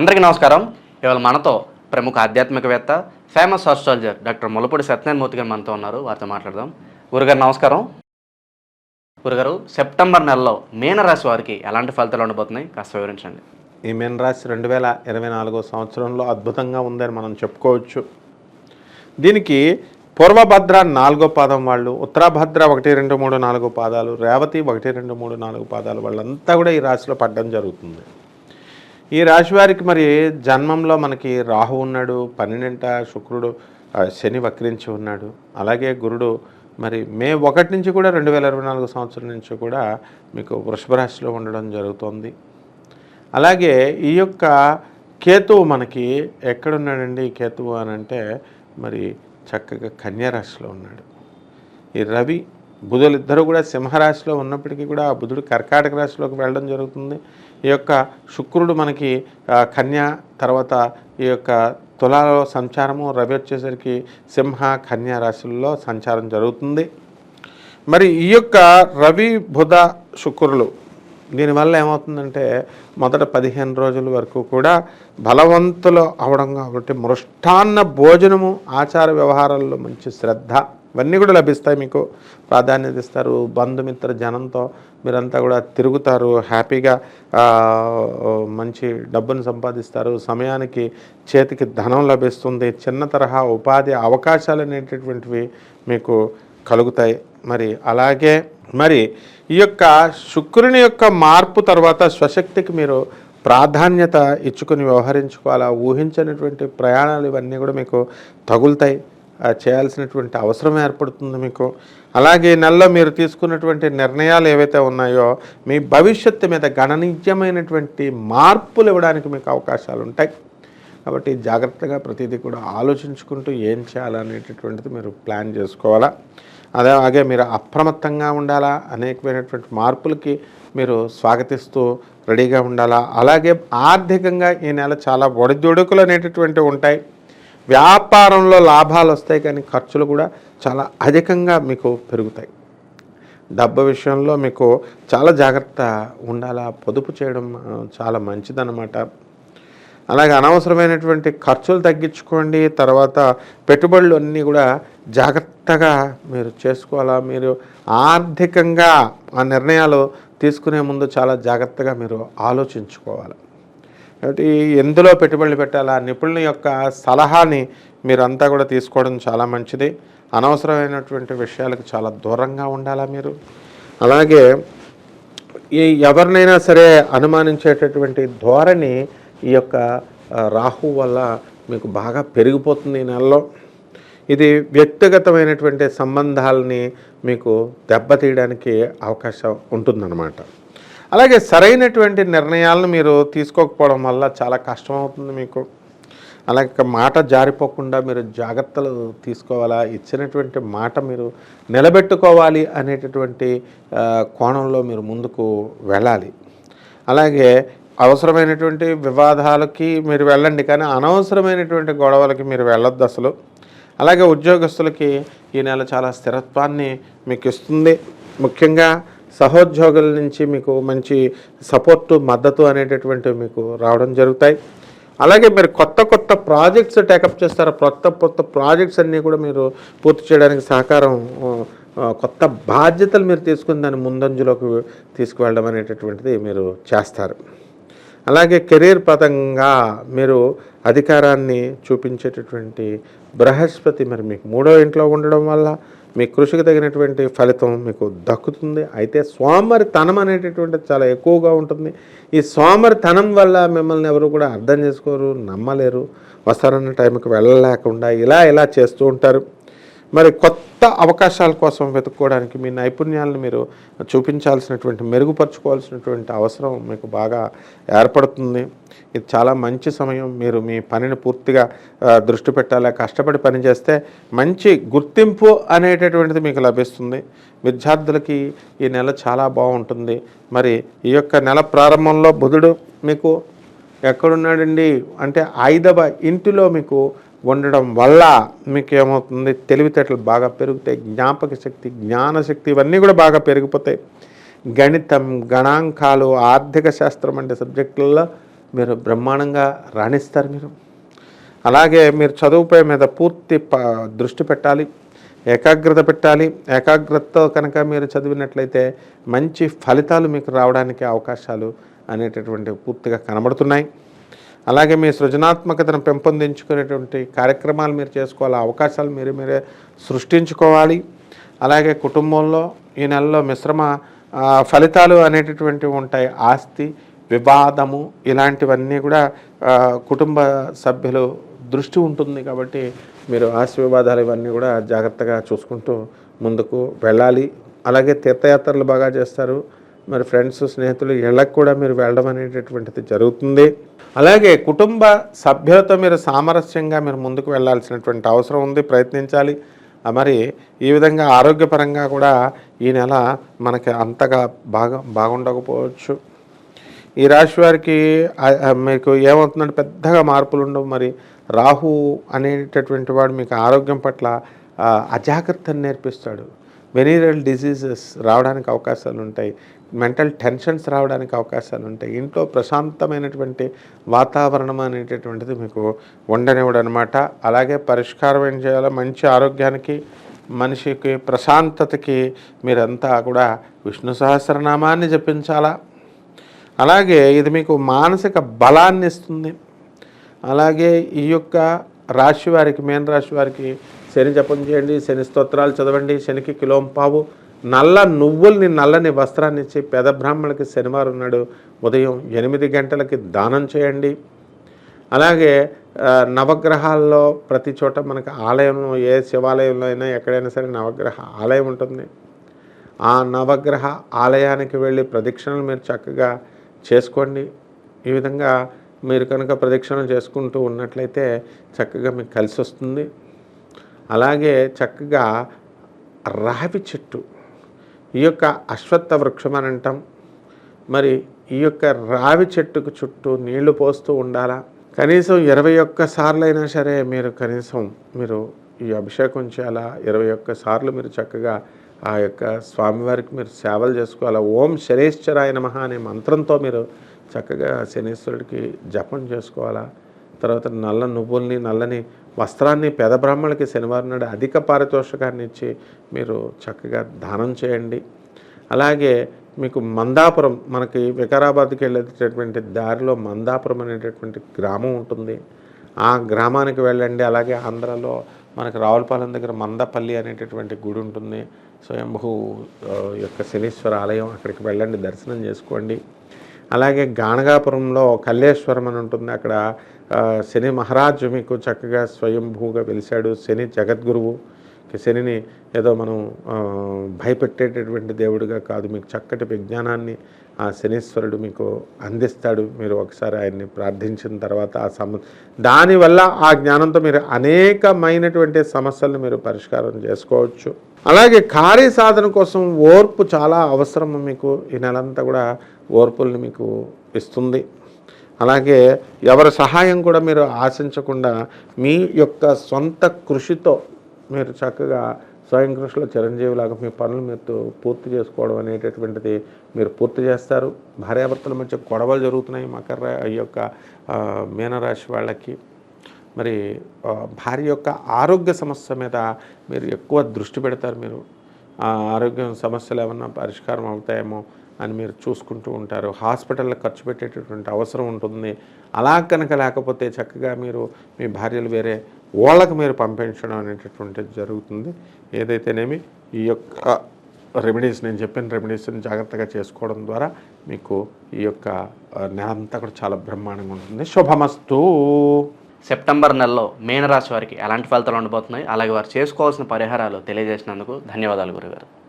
అందరికీ నమస్కారం. ఇవాళ మనతో ప్రముఖ ఆధ్యాత్మికవేత్త famous astrologer doctor Mulapudi Satyanarayanamurthy గారు మనతో ఉన్నారు. వారితో మాట్లాడదాం. గురుగారు నమస్కారం. గురుగారు సెప్టెంబర్ నెలలో మీనరాశి వారికి ఎలాంటి ఫలితాలు ఉండబోతున్నాయి? కాస్త వివరించండి. ఈ మీనరాశి రెండు వేల ఇరవై నాలుగో సంవత్సరంలో అద్భుతంగా ఉందని మనం చెప్పుకోవచ్చు. దీనికి పూర్వభద్ర నాలుగో పాదం వాళ్ళు ఉత్తరాభద్ర ఒకటి రెండు మూడు నాలుగు పాదాలు రేవతి ఒకటి రెండు మూడు నాలుగు పాదాలు వాళ్ళంతా కూడా ఈ రాశిలో పడడం జరుగుతుంది. ఈ రాశి వారికి మరి జన్మంలో మనకి రాహు ఉన్నాడు పన్నెండింట శుక్రుడు శని వక్రించి ఉన్నాడు. అలాగే గురుడు మరి మే ఒకటి నుంచి కూడా రెండు వేల ఇరవై నాలుగు సంవత్సరం నుంచి కూడా మీకు వృషభ రాశిలో ఉండడం జరుగుతుంది. అలాగే ఈ యొక్క కేతువు మనకి ఎక్కడున్నాడండి? ఈ కేతువు అని అంటే మరి చక్కగా కన్యారాశిలో ఉన్నాడు. ఈ రవి బుధులు ఇద్దరు కూడా సింహరాశిలో ఉన్నప్పటికీ కూడా ఆ బుధుడు కర్కాటక రాశిలోకి వెళ్ళడం జరుగుతుంది. ఈ యొక్క శుక్రుడు మనకి కన్య తర్వాత ఈ యొక్క తులాలో సంచారము రవి వచ్చేసరికి సింహ కన్యా రాశుల్లో సంచారం జరుగుతుంది. మరి ఈ యొక్క రవి బుధ శుక్రులు దీనివల్ల ఏమవుతుందంటే మొదట పదిహేను రోజుల వరకు కూడా బలవంతులు అవడం కాబట్టి మృష్టాన్న భోజనము ఆచార వ్యవహారాల్లో మంచి శ్రద్ధ. ఇవన్నీ కూడా లభిస్తాయి మీకు. ప్రాధాన్యత ఇస్తారు. బంధుమిత్ర జనంతో మీరంతా కూడా తిరుగుతారు. హ్యాపీగా మంచి డబ్బును సంపాదిస్తారు. సమయానికి చేతికి ధనం లభిస్తుంది. చిన్న తరహా ఉపాధి అవకాశాలు అనేటటువంటివి మీకు కలుగుతాయి. మరి అలాగే మరి ఈ యొక్క శుక్రుని యొక్క మార్పు తర్వాత స్వశక్తికి మీరు ప్రాధాన్యత ఇచ్చుకొని వ్యవహరించుకోవాలా? ఊహించినటువంటి ప్రయాణాలు ఇవన్నీ కూడా మీకు తగులుతాయి. చేయాల్సినటువంటి అవసరం ఏర్పడుతుంది మీకు. అలాగే నెలలో మీరు తీసుకున్నటువంటి నిర్ణయాలు ఏవైతే ఉన్నాయో మీ భవిష్యత్తు మీద గణనీయమైనటువంటి మార్పులు ఇవ్వడానికి మీకు అవకాశాలు ఉంటాయి. కాబట్టి జాగ్రత్తగా ప్రతిదీ కూడా ఆలోచించుకుంటూ ఏం చేయాలనేటటువంటిది మీరు ప్లాన్ చేసుకోవాలా? అదే అలాగే మీరు అప్రమత్తంగా ఉండాలా? అనేకమైనటువంటి మార్పులకి మీరు స్వాగతిస్తూ రెడీగా ఉండాలా? అలాగే ఆర్థికంగా ఈ నెల చాలా ఒడిదుడుకులు అనేటటువంటివి ఉంటాయి. వ్యాపారంలో లాభాలు వస్తాయి కానీ ఖర్చులు కూడా చాలా అధికంగా మీకు పెరుగుతాయి. డబ్బు విషయంలో మీకు చాలా జాగ్రత్త ఉండాలా? పొదుపు చేయడం చాలా మంచిదన్నమాట. అలాగే అనవసరమైనటువంటి ఖర్చులు తగ్గించుకోండి. తర్వాత పెట్టుబడులు అన్నీ కూడా జాగ్రత్తగా మీరు చేసుకోవాలా? మీరు ఆర్థికంగా ఆ నిర్ణయాలు తీసుకునే ముందు చాలా జాగ్రత్తగా మీరు ఆలోచించుకోవాలి? కాబట్టి ఎందులో పెట్టుబడులు పెట్టాలా? నిపుణుల యొక్క సలహాని మీరంతా కూడా తీసుకోవడం చాలా మంచిది. అనవసరమైనటువంటి విషయాలకు చాలా దూరంగా ఉండాలా మీరు? అలాగే ఈ ఎవరినైనా సరే అనుమానించేటటువంటి ధోరణి ఈ యొక్క రాహు వల్ల మీకు బాగా పెరిగిపోతుంది ఈ నెలలో. ఇది వ్యక్తిగతమైనటువంటి సంబంధాలని మీకు దెబ్బతీయడానికి అవకాశం ఉంటుందన్నమాట. అలాగే సరైనటువంటి నిర్ణయాలను మీరు తీసుకోకపోవడం వల్ల చాలా కష్టం అవుతుంది మీకు. అలాగే మాట జారిపోకుండా మీరు జాగ్రత్తలు తీసుకోవాలా? ఇచ్చినటువంటి మాట మీరు నిలబెట్టుకోవాలి అనేటటువంటి కోణంలో మీరు ముందుకు వెళ్ళాలి. అలాగే అవసరమైనటువంటి వివాదాలకి మీరు వెళ్ళండి కానీ అనవసరమైనటువంటి గొడవలకి మీరు వెళ్ళొద్దు అసలు. అలాగే ఉద్యోగస్తులకి ఈ నెల చాలా స్థిరత్వాన్ని మీకు ఇస్తుంది ముఖ్యంగా సహోద్యోగుల నుంచి మీకు మంచి సపోర్టు మద్దతు అనేటటువంటివి మీకు రావడం జరుగుతాయి. అలాగే మీరు కొత్త కొత్త ప్రాజెక్ట్స్ టేకప్ చేస్తారు? కొత్త కొత్త ప్రాజెక్ట్స్ అన్నీ కూడా మీరు పూర్తి చేయడానికి సహకారం కొత్త బాధ్యతలు మీరు తీసుకుని దాన్ని ముందంజలోకి తీసుకువెళ్ళడం అనేటటువంటిది మీరు చేస్తారు. అలాగే కెరీర్ పదంగా మీరు అధికారాన్ని చూపించేటటువంటి బృహస్పతి మరి మీకు మూడో ఇంట్లో ఉండడం వల్ల మీ కృషికి తగినటువంటి ఫలితం మీకు దక్కుతుంది. అయితే సోమరితనం అనేటటువంటిది చాలా ఎక్కువగా ఉంటుంది. ఈ సోమరితనం వల్ల మిమ్మల్ని ఎవరు కూడా అర్థం చేసుకోరు నమ్మలేరు. వస్తారన్న టైంకి వెళ్ళలేకుండా ఇలా ఇలా చేస్తూ ఉంటారు. మరి కొత్త అవకాశాల కోసం వెతుక్కోవడానికి మీ నైపుణ్యాలను మీరు చూపించాల్సినటువంటి మెరుగుపరుచుకోవాల్సినటువంటి అవసరం మీకు బాగా ఏర్పడుతుంది. ఇది చాలా మంచి సమయం. మీరు మీ పనిని పూర్తిగా దృష్టి పెట్టాలి కష్టపడి పనిచేస్తే మంచి గుర్తింపు అనేటటువంటిది మీకు లభిస్తుంది. విద్యార్థులకి ఈ నెల చాలా బాగుంటుంది. మరి ఈ యొక్క నెల ప్రారంభంలో బుధుడు మీకు ఎక్కడున్నాడండి? అంటే ఐదవ ఇంటిలో మీకు ఉండడం వల్ల మీకు ఏమవుతుంది తెలివితేటలు బాగా పెరుగుతాయి. జ్ఞాపక శక్తి జ్ఞానశక్తి ఇవన్నీ కూడా బాగా పెరిగిపోతాయి. గణితం గణాంకాలు ఆర్థిక శాస్త్రం అంటే సబ్జెక్టులలో మీరు బ్రహ్మాండంగా రాణిస్తారు మీరు. అలాగే మీరు చదువుపై మీద పూర్తి ప దృష్టి పెట్టాలి. ఏకాగ్రత పెట్టాలి. ఏకాగ్రతతో కనుక మీరు చదివినట్లయితే మంచి ఫలితాలు మీకు రావడానికి అవకాశాలు అనేటటువంటి పూర్తిగా కనబడుతున్నాయి. అలాగే మీ సృజనాత్మకతను పెంపొందించుకునేటువంటి కార్యక్రమాలు మీరు చేసుకోవాలి అవకాశాలు మీరు మీరే సృష్టించుకోవాలి. అలాగే కుటుంబంలో ఈ నెలలో మిశ్రమ ఫలితాలు అనేటటువంటివి ఉంటాయి. ఆస్తి వివాదము ఇలాంటివన్నీ కూడా కుటుంబ సభ్యులు దృష్టి ఉంటుంది కాబట్టి మీరు ఆస్తి వివాదాలు ఇవన్నీ కూడా జాగ్రత్తగా చూసుకుంటూ ముందుకు వెళ్ళాలి. అలాగే తీర్థయాత్రలు బాగా చేస్తారు. మరి ఫ్రెండ్స్ స్నేహితులు ఇళ్ళకు కూడా మీరు వెళ్ళడం అనేటటువంటిది జరుగుతుంది. అలాగే కుటుంబ సభ్యులతో మీరు సామరస్యంగా మీరు ముందుకు వెళ్ళాల్సినటువంటి అవసరం ఉంది ప్రయత్నించాలి. మరి ఈ విధంగా ఆరోగ్యపరంగా కూడా ఈ నెల మనకి అంతగా బాగా బాగుండకపోవచ్చు. ఈ రాశి వారికి మీకు ఏమవుతుందంటే పెద్దగా మార్పులు ఉండవు. మరి రాహు అనేటటువంటి వాడు మీకు ఆరోగ్యం పట్ల అజాగ్రత్తను నేర్పిస్తాడు. వెనీరల్ డిసీజెస్ రావడానికి అవకాశాలు ఉంటాయి. మెంటల్ టెన్షన్స్ రావడానికి అవకాశాలు ఉంటాయి. ఇంట్లో ప్రశాంతమైనటువంటి వాతావరణం అనేటటువంటిది మీకు ఉండనివ్వడు అనమాట అలాగే పరిష్కారం ఏం చేయాలో మంచి ఆరోగ్యానికి మనిషికి ప్రశాంతతకి మీరంతా కూడా విష్ణు సహస్రనామాన్ని జపించాలా? అలాగే ఇది మీకు మానసిక బలాన్ని ఇస్తుంది అలాగే ఈ యొక్క రాశి వారికి మేన రాశి వారికి శని జపం చేయండి శని స్తోత్రాలు చదవండి శనికి కిలోం పావు. నల్ల నువ్వుల్ని నల్లని వస్త్రాన్ని ఇచ్చి పెద బ్రాహ్మణులకి శనివారం నాడు ఉదయం ఎనిమిది గంటలకి దానం చేయండి. అలాగే నవగ్రహాల్లో ప్రతి చోట మనకు ఆలయంలో ఏ శివాలయంలో అయినా ఎక్కడైనా సరే నవగ్రహ ఆలయం ఉంటుంది. ఆ నవగ్రహ ఆలయానికి వెళ్ళి ప్రదక్షిణలు మీరు చక్కగా చేసుకోండి. ఈ విధంగా మీరు కనుక ప్రదక్షిణలు చేసుకుంటూ ఉన్నట్లయితే చక్కగా మీకు కలిసి వస్తుంది. అలాగే చక్కగా రావి చెట్టు ఈ యొక్క అశ్వత్థ వృక్షం అని అంటాం. మరి ఈ యొక్క రావి చెట్టుకు చుట్టూ నీళ్ళు పోస్తూ ఉండాలా? కనీసం ఇరవై ఒక్క సార్లు అయినా సరే మీరు కనీసం మీరు ఈ అభిషేకం చేయాలా? ఇరవై ఒక్క సార్లు మీరు చక్కగా ఆ యొక్క స్వామివారికి మీరు సేవలు చేసుకోవాలా? ఓం శనేశ్వరాయ నమ అనే మంత్రంతో మీరు చక్కగా శనీశ్వరుడికి జపం చేసుకోవాలా? తర్వాత నల్ల నువ్వుల్ని నల్లని వస్త్రాన్ని పేద బ్రాహ్మణులకి శనివారం నాడు అధిక పారితోషికాన్ని ఇచ్చి మీరు చక్కగా దానం చేయండి. అలాగే మీకు మందాపురం మనకి వికారాబాద్కి వెళ్ళేటటువంటి దారిలో మందాపురం అనేటటువంటి గ్రామం ఉంటుంది. ఆ గ్రామానికి వెళ్ళండి. అలాగే ఆంధ్రాలో మనకి రావులపాలెం దగ్గర మందపల్లి అనేటటువంటి గుడి ఉంటుంది. స్వయంభూ యొక్క శనీశ్వర ఆలయం అక్కడికి వెళ్ళండి దర్శనం చేసుకోండి. అలాగే గాణగాపురంలో కల్లేశ్వరం అని ఉంటుంది. అక్కడ శని మహారాజు మీకు చక్కగా స్వయంభూగా వెలిశాడు శని జగద్గురువు. శనిని ఏదో మనం భయపెట్టేటటువంటి దేవుడిగా కాదు. మీకు చక్కటి విజ్ఞానాన్ని ఆ శనీశ్వరుడు మీకు అందిస్తాడు. మీరు ఒకసారి ఆయన్ని ప్రార్థించిన తర్వాత ఆ సమ దానివల్ల ఆ జ్ఞానంతో మీరు అనేకమైనటువంటి సమస్యలను మీరు పరిష్కారం చేసుకోవచ్చు. అలాగే కార్య సాధన కోసం ఓర్పు చాలా అవసరం మీకు. ఈ నెలంతా కూడా ఓర్పుల్ని మీకు ఇస్తుంది. అలాగే ఎవరి సహాయం కూడా మీరు ఆశించకుండా మీ యొక్క సొంత కృషితో మీరు చక్కగా స్వయం కృషిలో చిరంజీవిలాగా మీ పనులు మీరు పూర్తి చేసుకోవడం అనేటటువంటిది మీరు పూర్తి చేస్తారు. భార్యాభర్తల మధ్య గొడవలు జరుగుతున్నాయి మకర ఈ యొక్క మీనరాశి వాళ్ళకి. మరి భార్య యొక్క ఆరోగ్య సమస్య మీద మీరు ఎక్కువ దృష్టి పెడతారు మీరు. ఆ ఆరోగ్యం సమస్యలు ఏమన్నా పరిష్కారం అవుతాయేమో అని మీరు చూసుకుంటూ ఉంటారు. హాస్పిటల్లో ఖర్చు పెట్టేటటువంటి అవసరం ఉంటుంది. అలా కనుక లేకపోతే చక్కగా మీరు మీ భార్యలు వేరే వాళ్ళకు మీరు పంపించడం అనేటటువంటిది జరుగుతుంది. ఏదైతేనేమి ఈ యొక్క రెమెడీస్ నేను చెప్పిన రెమెడీస్ని జాగ్రత్తగా చేసుకోవడం ద్వారా మీకు ఈ యొక్క నెల అంతా కూడా చాలా బ్రహ్మాండంగా ఉంటుంది. శుభమస్తు. సెప్టెంబర్ నెలలో మీనరాశి వారికి ఎలాంటి ఫలితాలు ఉండబోతున్నాయి? అలాగే వారు చేసుకోవాల్సిన పరిహారాలు తెలియజేసినందుకు ధన్యవాదాలు గురుగారు.